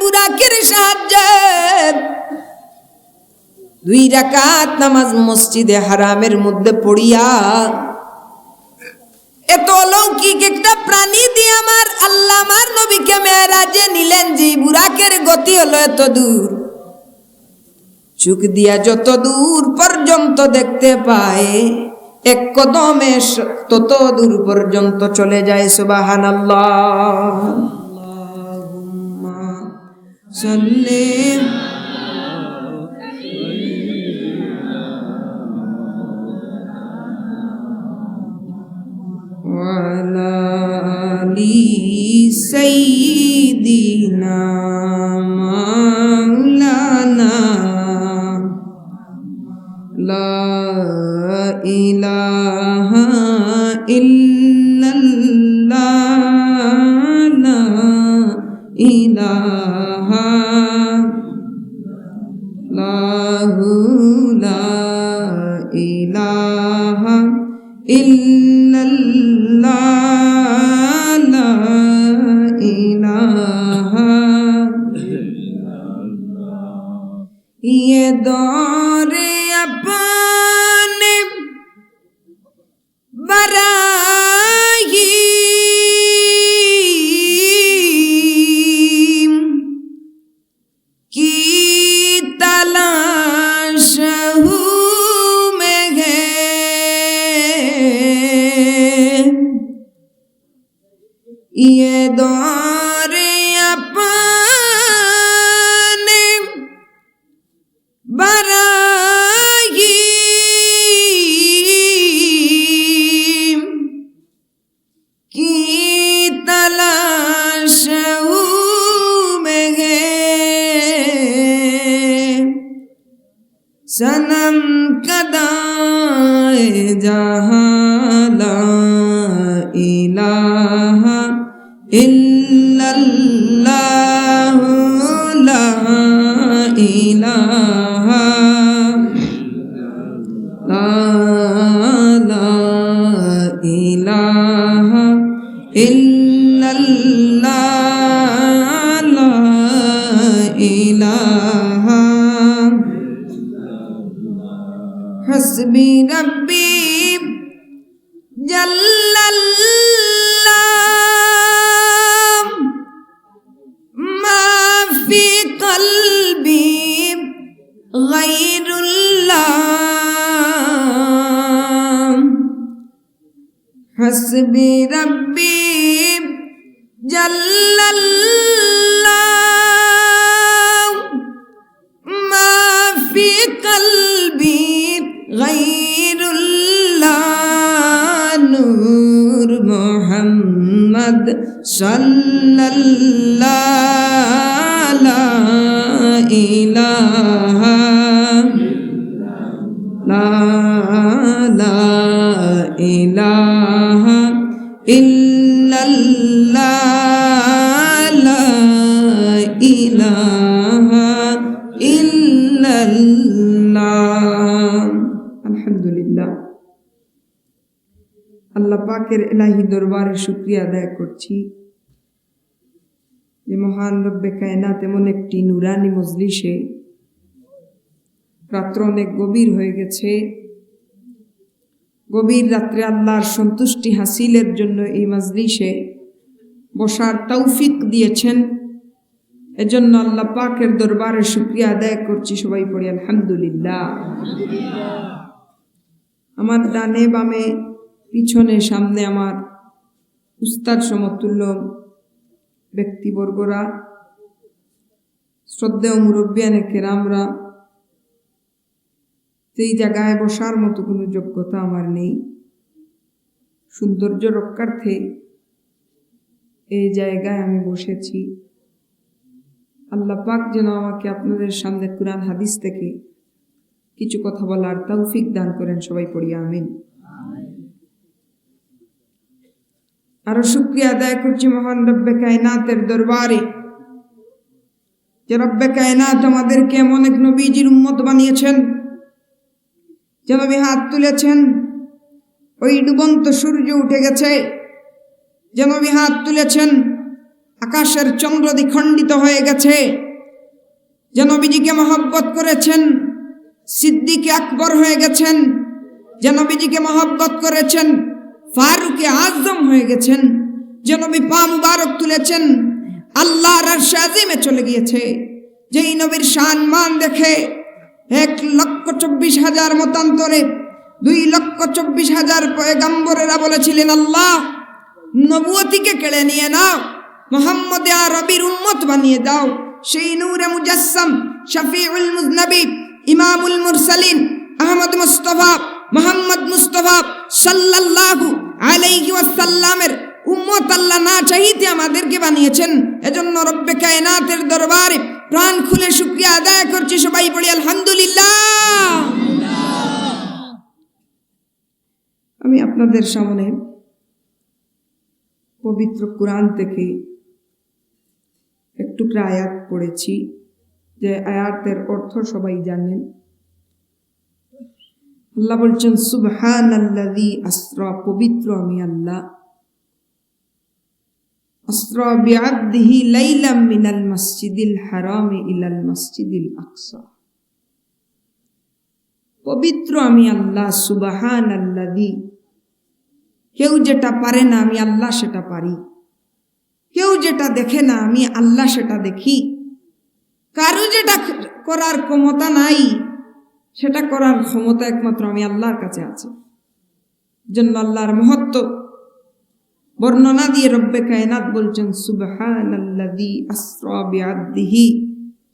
বুরাকের সাহায্যে। দুই রাকাত নামাজ মসজিদে হারামের মধ্যে পড়িয়া এত অলৌকিক একটা প্রাণী দিয়ে আমার আল্লাহ আমার নবীকে মেয়েরাজে নিলেন যে বুরাকের গতি হলো এত দূর। চুক দিয়া যত দূর পর্যন্ত দেখতে পায়, এক কদমে তত দূর পর্যন্ত চলে যায় সুবাহান وعلى آل سيدنا দিলাম صلى الله لا إله لا لا إله إلا الله لا إله إلا الله الحمد لله আল্লাহ পাকের এলাহি দরবারে শুক্রিয়া আদায় করছি যে মহান রব্বে কায়নাত এমন একটি নুরানি মজলিসে রাত্র অনেক গভীর হয়ে গেছে। গভীর রাত্রে আল্লাহর সন্তুষ্টি হাসিলের জন্য এই মজলিসে বসার তৌফিক দিয়েছেন। এজন্য আল্লাহ পাকের দরবারে শুক্রিয়া আদায় করছি সবাই পড়ি, আলহামদুলিল্লাহ। আমার ডানে বামে, পিছনে, সামনে আমার উস্তাদ সমতুল্য ব্যক্তিবর্গরা, শ্রদ্ধেয় মুরব্বিয়ানে কেরামরা সেই জায়গায় বসার মতো কোনো যোগ্যতা আমার নেই। সৌন্দর্য রক্ষার্থে এই জায়গায় আমি বসেছি। আল্লাহ পাক যেন আমাকে আপনাদের সামনে কুরআন, হাদিস থেকে কিছু কথা বলার তৌফিক দান করেন, সবাই পড়ি, আমিন। আরও শুক্রিয়া আদায় করছি মহান রব্বে কায়নাতের দরবারে। যে রব্বে কায়নাত আমাদেরকে এমন এক নবীজির উম্মত বানিয়েছেন, যে নবী হাত তুলেছেন, ওই ডুবন্ত সূর্য উঠে গেছে, যে নবী হাত তুলেছেন, আকাশের চন্দ্র দ্বিখণ্ডিত হয়ে গেছে, যে নবীজিকে মহব্বত করেছেন, সিদ্দিকে আকবর হয়ে গেছেন, যে নবীজিকে মহব্বত করেছেন ফারুকে আজম হয়ে গেছেন যে নবী পা মুবারক তুলেছেন। আল্লাহ রাশে আজিমে চলে গিয়েছে। যেই নবীর শান মান দেখে এক লক্ষ চব্বিশ হাজার মতান্তরে দুই লক্ষ চব্বিশ হাজার পয়গাম্বরেরা বলেছিলেন, আল্লাহ, নবুয়তিকে কেড়ে নিয়ে নাও, মোহাম্মদ রবির উম্মত বানিয়ে দাও। সেই নূরে মুজাসসাম, শফিউল মুজনবী, ইমামুল মুরসালিন, আহমদ মুস্তফা মোহাম্মদ মুস্তফা সাল্লাল্লাহু আলাইহি ওয়াসাল্লামের উম্মত আল্লাহ না চাইতে আমাদেরকে বানিয়েছেন। এজন্য রব্বে কায়নাতের দরবারে প্রাণ খুলে শুকরিয়া আদায় করছি সবাই পড়ি আলহামদুলিল্লাহ। আমি আপনাদের সামনে পবিত্র কোরআন থেকে একটু আয়াত পড়েছি। যে আয়াতের অর্থ সবাই জানেন। আল্লাহ বলছেন সুবহান আল্লাদি আশ্রা পবিত্র আমি আল্লাহ। আশ্রা বিআবদিহি লাইলাম মিনাল মসজিদিল হারামে ইলাল মসজিদিল আকসা। পবিত্র আমি আল্লাহ সুবহান আল্লাদি কেউ যেটা পারে না, আমি আল্লাহ সেটা পারি। কেউ যেটা দেখে না, আমি আল্লাহ সেটা দেখি। কারও যেটা করার ক্ষমতা নাই সেটা করার ক্ষমতা একমাত্র আমি আল্লাহর কাছে আছে। জন্য আল্লাহর মহত্ব। বর্ণনা দিয়ে রব্বে কায়নাত বলছেন, সুবহানাল্লাযী আসরা বিআবদিহি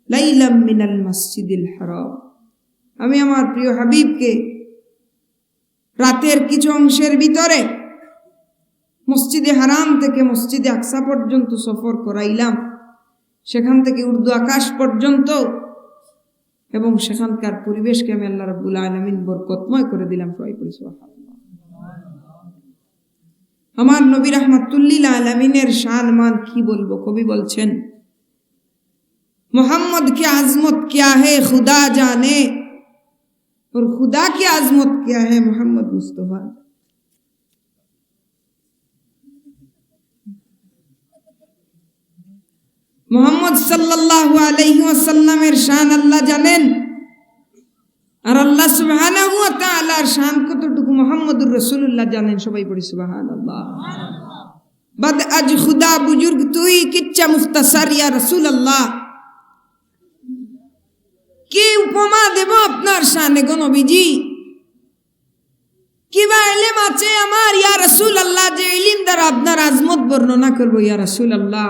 লাইলাম মিনাল মসজিদিল হারাম। আমি আমার প্রিয় হাবিবকে রাতের কিছু অংশের ভিতরে মসজিদে হারাম থেকে মসজিদে আকসা পর্যন্ত সফর করাইলাম। সেখান থেকে উর্দু আকাশ পর্যন্ত এবং সেখানকার পরিবেশকে আমি আল্লাহ রাব্বুল আলমিন বরকতময় করে দিলাম সবাই পড়ি আমার নবী রহমাতুল্লিল আলমিনের শান মান কি বলবো কবি বলছেন मोहम्मद की आजमत क्या है खुदा जाने और खुदा की आजमत क्या है मोहम्मद मुस्तफ़ा মোহাম্মদ সাল্লাল্লাহু আলাইহি ওয়াসাল্লামের শান আল্লাহ জানেন? আর আল্লাহ সুবহানাহু তাআলার শান কতটুকু মুহাম্মদুর রসুল্লাহ জানেন? সবাই পড়ি সুবহানাল্লাহ। বাদ আজ খুদা বুজুর্গ, তুই কিচ্ছা মুখতাসার ইয়া রসুল আল্লাহ কি উপমা দেব আপনার শানে গো নবীজি? কিবা এলেম আছে আমার? ইয়া রাসূলুল্লাহ, যে ইলিম দ্বারা আপনার আজমত বর্ণনা করব ইয়া রাসূলুল্লাহ।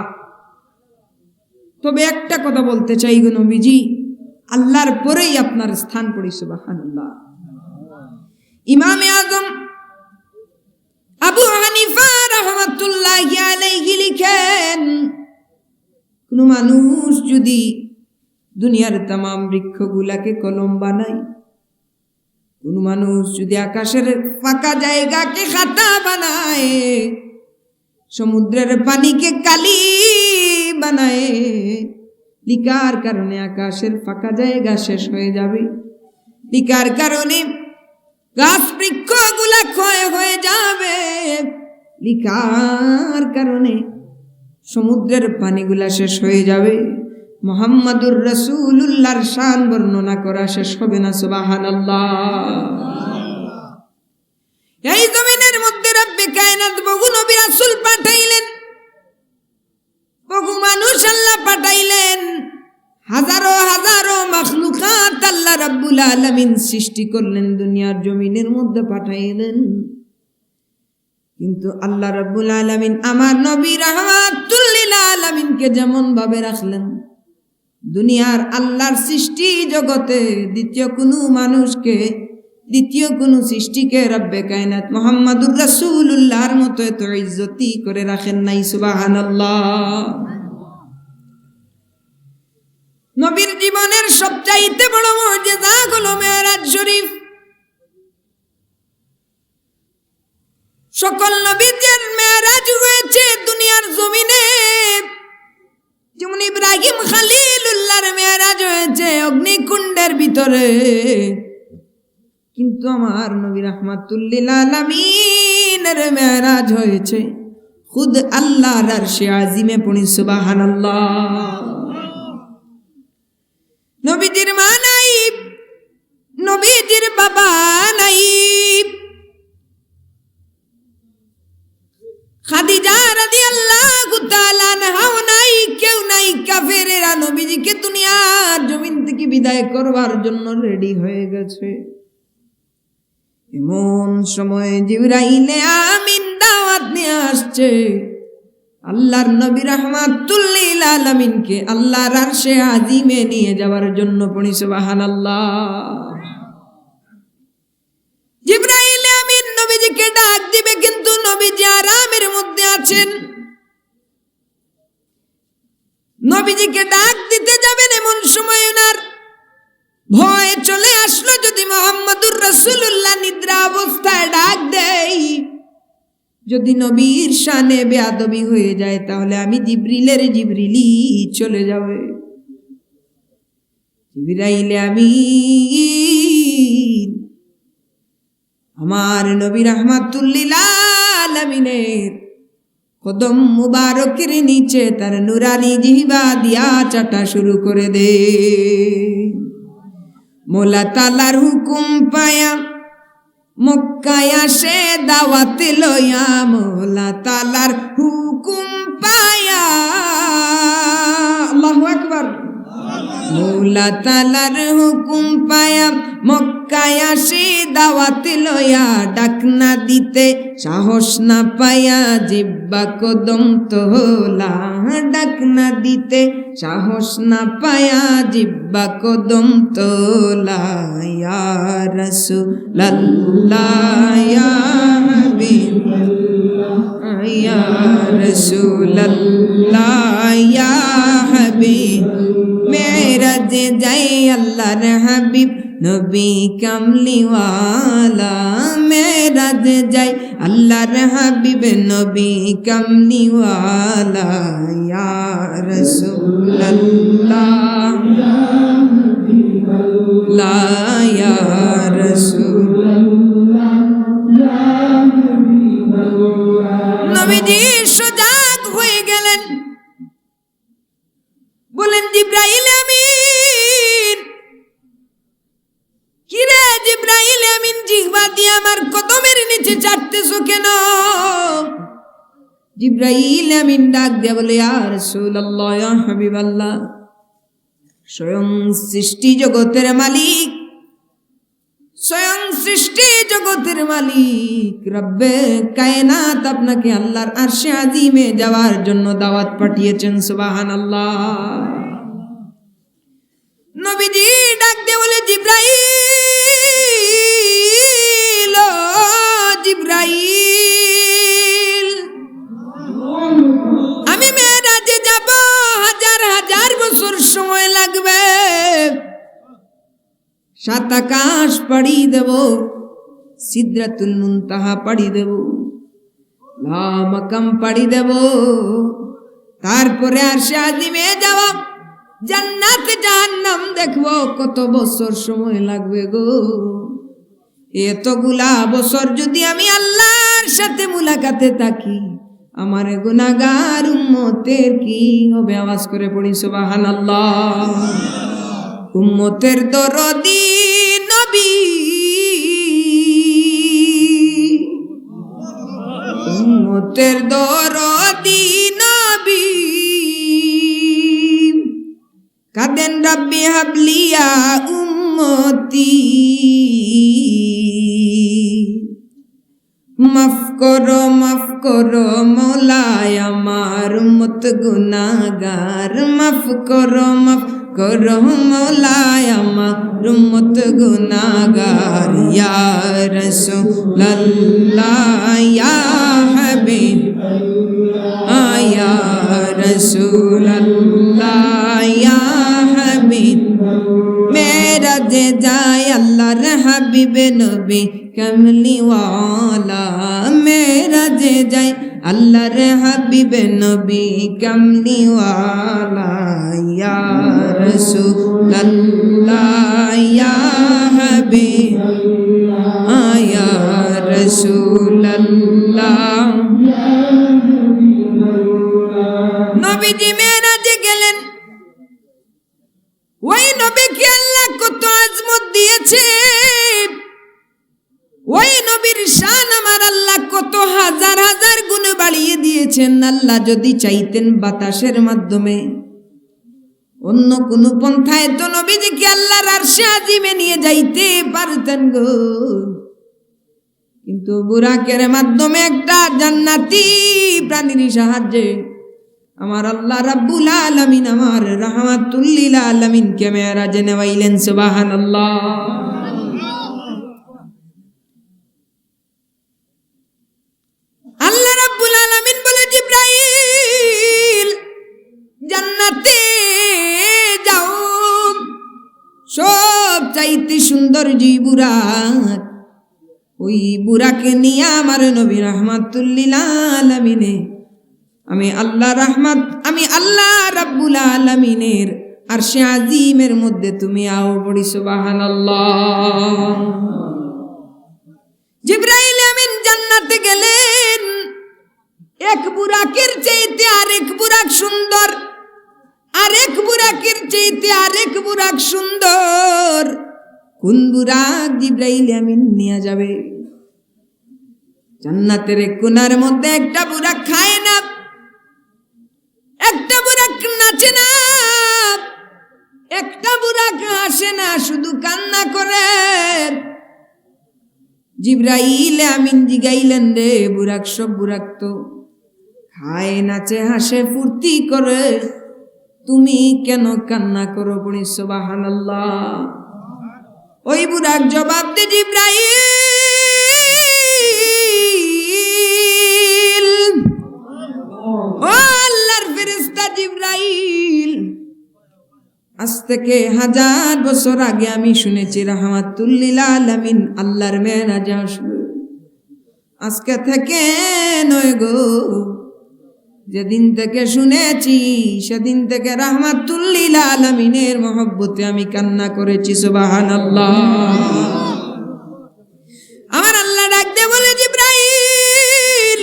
তবে একটা কথা বলতে চাই গো নবীজি, আল্লাহর পরেই আপনার স্থান পড়ি সুবাহান ইমামে আজম আবু হানিফা রহমাতুল্লাহ আলাইহি লিখেন, কোন মানুষ যদি দুনিয়ার তাম বৃক্ষগুলাকে কলম বানায়, কোন মানুষ যদি আকাশের ফাঁকা জায়গাকে খাতা বানায়, সমুদ্রের পানিকে কালি বানায়। লিকার কারণে আকাশের ফাঁকা জায়গা শেষ হয়ে যাবে। লিকার কারণে গাছ বৃক্ষগুলা ক্ষয় হয়ে যাবে। লিকার কারণে সমুদ্রের পানিগুলা শেষ হয়ে যাবে। মোহাম্মদুর রসুল্লাহর শান বর্ণনা করা শেষ হবে না সুবাহান এই জমিনের মধ্যে রব্বে কায়নাত বহু নবী রাসূল পাঠাইলেন বহু মানুষ আল্লাহ পাঠাইলেন হাজারো হাজারো মখলুকাত আল্লাহ রাব্বুল আলামিন সৃষ্টি করলেন, দুনিয়ার জমিনের মধ্যে পাঠাইলেন কিন্তু আল্লাহ রাব্বুল আলামিন আমার নবী রাহমাতুল্লিল আলামিনকে যেমন ভাবে রাখলেন, দুনিয়ার আল্লাহর সৃষ্টি জগতে দ্বিতীয় কোনো মানুষকে, দ্বিতীয় কোনো সৃষ্টিকে রব্বে কায়নাত মোহাম্মদুর রাসূলুল্লাহর মতো এত ইজ্জতি করে রাখেন নাই, সুবহানাল্লাহ। নবীর জীবনের সবচাইতে বড় মর্যাদা হলো মেয়েরাজ শরীফ। সকল নবীদের মেয়েরাজ হয়েছে দুনিয়ার জমিনে। যেমন ইব্রাহিম খালিলুল্লাহর মেয়েরাজ হয়েছে অগ্নিকুণ্ডের ভিতরে। কিন্তু আমার নবী রহমাতুল্লিল আলমিনের মেয়েরাজ হয়েছে। খুদ আল্লাহর আরশে আজিমে পড়ি সুবহানাল্লাহ। গেছে এমন সময় জিবরাইলে আমিন দাওয়াত নিয়ে আসছে। আল্লাহর নবী রহমাতুল্লিল আলামিনকে আল্লাহর আরশে আজিমে নিয়ে যাওয়ার জন্য পড়ি, সুবহানাল্লাহ। জিব্রাইল আমিন নবীজিকে ডাক দিবে, কিন্তু নবীজি আরামের মধ্যে আছেন। নবীজিকে ডাক দিতে যাবেন এমন সময় ওনার ভয় চলে আসলো যদি মোহাম্মদুর রসুল্লাহ নিদ্রা অবস্থায় ডাক দেয়। যদি নবীর শানে বেয়াদবি হয়ে যায়, তাহলে আমি জিব্রিলের জিব্রিলি চলে যাবে। জিব্রাইলে আমি আমার নবী রহমাতুল্লিল আলমিনের কদম মুবারকের নিচে তার নুরানি জিহিবা দিয়া চাটা শুরু করে দে। মোলা তালার হুকুম পায়া মক্কায় আসে দাওয়াতে লয়া মোলা তালার হুকুম পায়া। মৌলা তালার হুকুম পায়া মক্কায় আসে, দাওয়াতে লয়া ডাকনা দিতে। সাহস না পায়া জিব্বা কদম তোলা, ডাকনা দিতে। সাহস না পায়া জিব্বা কদম তোলা, ইয়া রাসূলুল্লাহ, ইয়া হাবিবাল্লাহ মেরাজে যাই আল্লাহর হাবিব। নবী কামলিওয়ালা মেরাজ যাই আল্লাহর হাবিব। নবী কামলিওয়ালা ইয়া রাসূলুল্লাহ। নবীজি সজাগ হয়ে গেলেন। বলেন, জিব্রাইল নিচে কেন? জিব্রাইল আমিন ডাক দিয়া বলে আর রাসূলুল্লাহ, ইয়া হাবিবাল্লাহ, স্বয়ং সৃষ্টি জগতের মালিক, স্বয়ং সৃষ্টি জগতের মালিক, রব্বে কায়নাত আপনাকে আল্লাহর আরশে আজিমে যাওয়ার জন্য দাওয়াত পাঠিয়েছেন সুবাহান আল্লাহ নবীজি ডাক দিয়ে বলে, জিব্রাইল জিব্রাইল। আমি মেয়েরাজে যাব, হাজার হাজার বছর সময় লাগবে। সাত আকাশ পাড়ি দেব, সিদ্রাতুল মুনতাহা পাড়ি দেব, লামাকাম পাড়ি দেব। তারপরে আর সে আজিমে যাব, জান্নাত জাহান্নাম দেখব, কত বছর সময় লাগবে গো। এতগুলা বছর যদি আমি আল্লাহর সাথে মুলাকাতে থাকি, আমার গুনাগার উম্মতের কি হবে? আওয়াজ করে পড়ি, সুবহানাল্লাহ। উম্মতের দরদি নবী। উম্মতের দরদি নবী। কাদেন রাব্বি হাবলিয়া উম্মতি মাফ করো মাফ করো মৌলায় আমার উম্মত গুনাগার মাফ করো মাফ করো মৌলায় আমার উম্মত গুনাগার ইয়া রাসূলুল্লাহ, ইয়া হাবিব ইয়া রাসূলুল্লাহ, ইয়া হাবিব যে যায় আল্লাহর হাবিবে নবী কমলিওয়ালা মেরা যে যায় আল্লাহর হাবিবে নবী কমলিওয়ালা ইয়া রাসূলুল্লাহ, ইয়া হাবিব, ইয়া রাসূলুল্লাহ। ওই দিয়েছেন আল্লাহ যদি চাইতেন বাতাসের মাধ্যমে, অন্য কোন পন্থায় তো নবীজিকে আল্লাহর আরশে আজিমে নিয়ে যাইতে পারতেন গো। কিন্তু বুরাকের মাধ্যমে একটা জান্নাতি প্রাণীর সাহায্যে আমার আল্লাহ রাব্বুল আলামিন আমার রাহমাতুল্লিল আলামিন কে মেরাজে নেওয়াইলেন, সুবহানাল্লাহ। চাইতে সুন্দর জি বুরাক, ওই বুরাকে নিয়ে আমার নবী রহমাতুল্লিল আলামিনে, আমি আল্লাহ রহমাত, আমি আল্লাহ রাব্বুল আলামিনের আর সে আজিমের মধ্যে তুমি আও পড়ি সুবাহান জিব্রাইল আমিন জান্নাতে গেলেন। এক বুরাকের চাইতে আরেক বুরাক সুন্দর, আরেক বুরাকের চাইতে আরেক বুরাক সুন্দর। কোন বুরাক জিব্রাইল আমিন নিয়ে যাবে? জান্নাতের কোনার মধ্যে একটা বুরাক খায় না। একটা বুরাক নাচে না। একটা বুরাক হাসে না, শুধু কান্না করে। জিব্রাইল আমিন জিগাইলেন রে বুরাক সব বুরাক তো খায়, নাচে, হাসে, ফুর্তি করে। তুমি কেন কান্না করো পড়ি সোবাহান ওই বুরাক জবাব দে জিব্রাইল। ও আল্লাহর ফেরেশতা জিব্রাইল। আজ থেকে হাজার বছর আগে আমি শুনেছি, রাহমাতুল্লিল আলামিন, আল্লাহর মেরাজ আসবে আজকে থেকে নয় গো। যেদিন থেকে শুনেছি, সেদিন থেকে রাহমাতুল্লিল আলামিনের মহব্বতে আমি কান্না করেছি সুবাহান আমার আল্লাহ ডাক দে বলে, জিব্রাইল,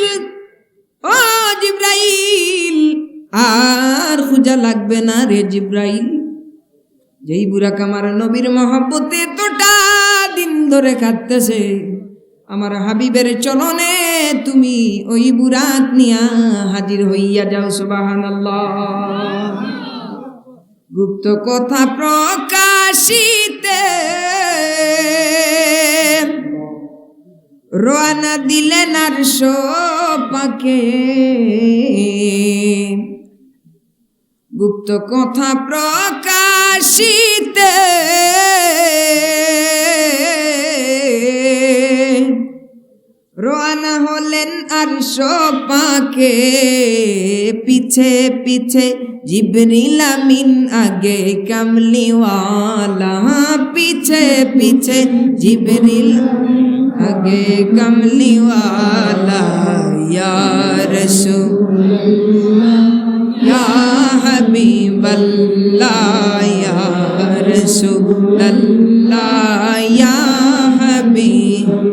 ও জিব্রাইল, আর খুঁজা লাগবে না রে জিব্রাইল। যেই বুড়াক আমার নবীর মহব্বতে তোটা দিন ধরে কাটতেছে আমার হাবিবের চলনে তুমি ওই বুড়াক নিয়া হাজির হইয়া যাও সুবাহান গুপ্ত কথা প্রকাশিতে রোয়ানা দিলেন আর পাকে গুপ্ত কথা প্রকাশিতে আর পাকে পিছে পিছে জিবরিল আমিন আগে কামলিওয়ালা। পিছে পিছে জিবরিল আগে কামলিওয়ালা। ইয়া রসূল ইয়া হাবিবাল্লাহ, ইয়া রাসূলুল্লাহ, ইয়া হাবিব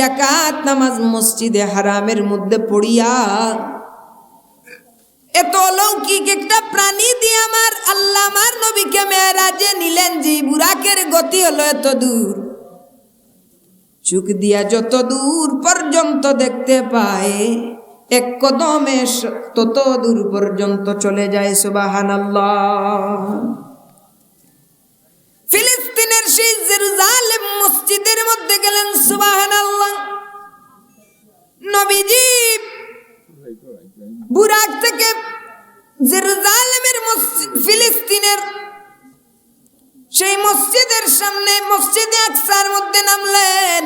রাকাত নামাজ মসজিদে হারামের মধ্যে পড়িয়া, এত অলৌকিক একটা প্রাণী দিয়ে আমার আল্লাহ আমার নবীকে মেয়েরাজে নিলেন যে বুরাকের গতি হলো এত দূর। চুক দিয়া যত দূর পর্যন্ত দেখতে পায়, এক কদমে তত দূর পর্যন্ত চলে যায় সুবাহান ফিলিস্তিনের সেই জেরুজালেম মসজিদের মধ্যে গেলেন সুবাহান নবীজি। বুরাক থেকে জেরুজালেমের ফিলিস্তিনের সেই মসজিদের সামনে মসজিদে আকসার মধ্যে নামলেন।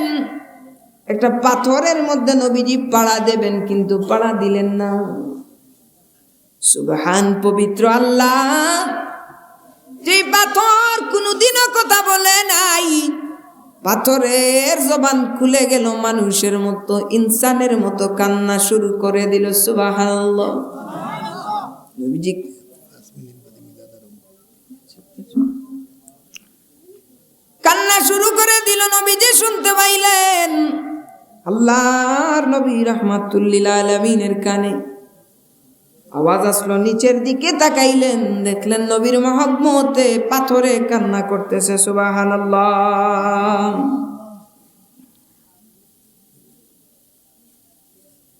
একটা পাথরের মধ্যে নবীজি পাড়া দেবেন, কিন্তু পাড়া দিলেন না। সুবহান পবিত্র আল্লাহ। যে পাথর কোনোদিনও কথা বলে নাই। পাথরের জবান খুলে গেল মানুষের মতো, ইনসানের মতো কান্না শুরু করে দিল নবীজি কান্না শুরু করে দিল, নবীজি শুনতে পাইলেন। আল্লাহর নবী রহমাতুল্লিল আলমিনের কানে আওয়াজ আসলো নিচের দিকে, তাকাইলেন, দেখলেন নবীর মহব্বতে পাথরে কান্না করতেছে সুবাহান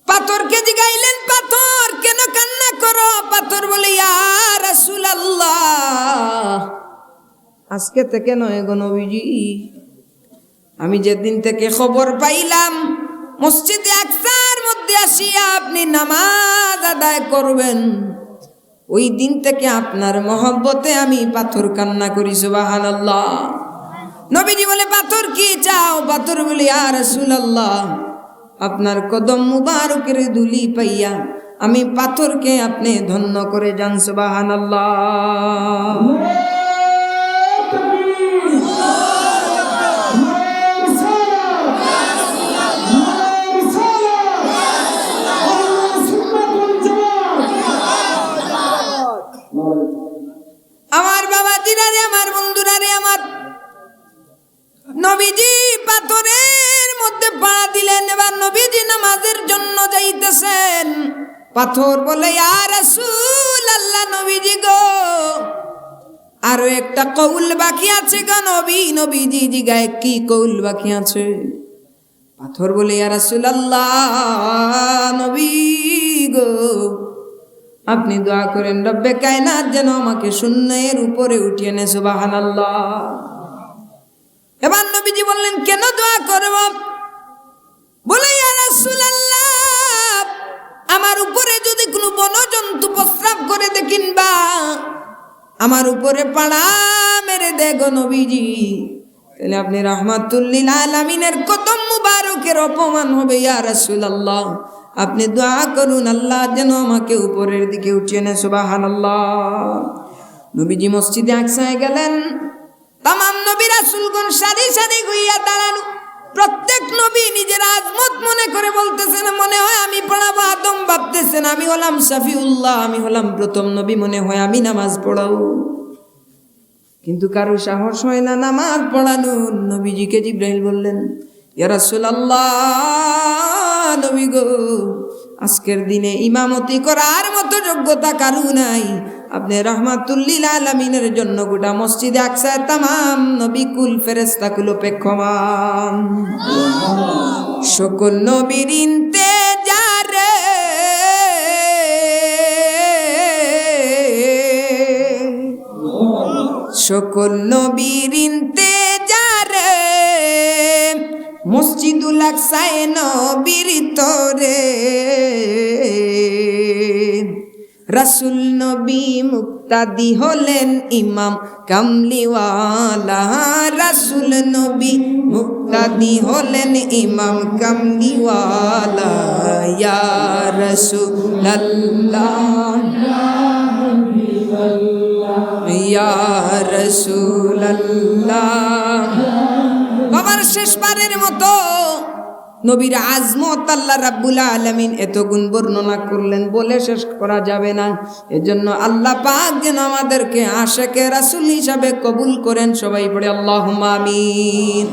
পাথরকে জিগাইলেন, পাথর, কেন কান্না করো? পাথর বলে, ইয়া আল্লাহ আজকে থেকে নয় গো নবীজি, আমি যেদিন থেকে খবর পাইলাম, মসজিদে আকসার মধ্যে আসিয়া আপনি নামাজ আদায় করবেন, ওই দিন থেকে আপনার মহব্বতে আমি পাথর কান্না করি সুবাহান আল্লাহ নবীজি বলে, পাথর কি চাও? পাথর বলি আর রাসূলুল্লাহ, আপনার কদম মুবারকের দুলি পাইয়া আমি পাথরকে আপনি ধন্য করে যান সুবাহান আল্লাহ জিরারে আমার বন্ধুরা রে আমার। নবীজি পাথরের মধ্যে পাড়া দিলেন, এবার নবীজি নামাজের জন্য যাইতেছেন। পাথর বলে আর রাসূল আল্লাহ নবীজি গো, আরও একটা কৌল বাকি আছে গো নবী, নবীজি জিগায়, কি কৌল বাকি আছে? পাথর বলে আর রাসূল আল্লাহ নবী গো আপনি দোয়া করেন, রব্বে কায়নাত যেন আমাকে শূন্যের উপরে উঠিয়ে নে সুবাহান এবার নবীজি বললেন, কেন দোয়া করব? বলে আমার উপরে যদি কোনো বনজন্তু প্রস্রাব করে দেখিন বা আমার উপরে পাড়া মেরে দেগো নবীজি, তাহলে আপনি রহমাতুল্লিল আলামিনের কদম মুবারকের অপমান হবে, ইয়া রাসূলুল্লাহ। আপনি দোয়া করুন, আল্লাহ যেন আমাকে উপরের দিকে উঠিয়ে নেয়, সুবহানাল্লাহ। নবীজি মসজিদে আকসায় গেলেন। তামাম নবী রাসূলগণ সারি সারি গুইয়া দাঁড়ানো প্রত্যেক নবী নিজের আজমত মনে করে বলতেছেন, মনে হয় আমি পড়াবো আদম ভাবতেছেন, আমি হলাম সাফিউল্লাহ আমি হলাম প্রথম নবী, মনে হয় আমি নামাজ পড়াবো। কিন্তু কারও সাহস হয় না নামাজ পড়ানো নবীজিকে জিব্রাহিল বললেন ইয়ারাসুল্লাহ নবী গো। আজকের দিনে ইমামতি করার মতো যোগ্যতা কারু নাই। আপনি রহমাতুল্লিল আলমিনের জন্য গোটা মসজিদে আকসায় তামাম নবী কুল ফেরেস্তা কুল পেক্ষমান। সকল নবীর ইনতে যারে সকল নবীর ইনতে মসজিদুল আকসায় নবীর তরে। রাসুল নবী মুক্তাদি হলেন ইমাম কামলিওয়ালা। রাসুল নবী মুক্তাদি হলেন ইমাম কামলিওয়ালা। ইয়া রসুল ইয়া রসুল বাবার শেষবারের মতো নবীর আজমত আল্লাহ রাব্বুল আলমিন এত গুণ বর্ণনা করলেন, বলে শেষ করা যাবে না। এজন্য আল্লাহ পাক যেন আমাদেরকে আশেকে রাসুল হিসাবে কবুল করেন। সবাই পড়ে আল্লাহ আমিন।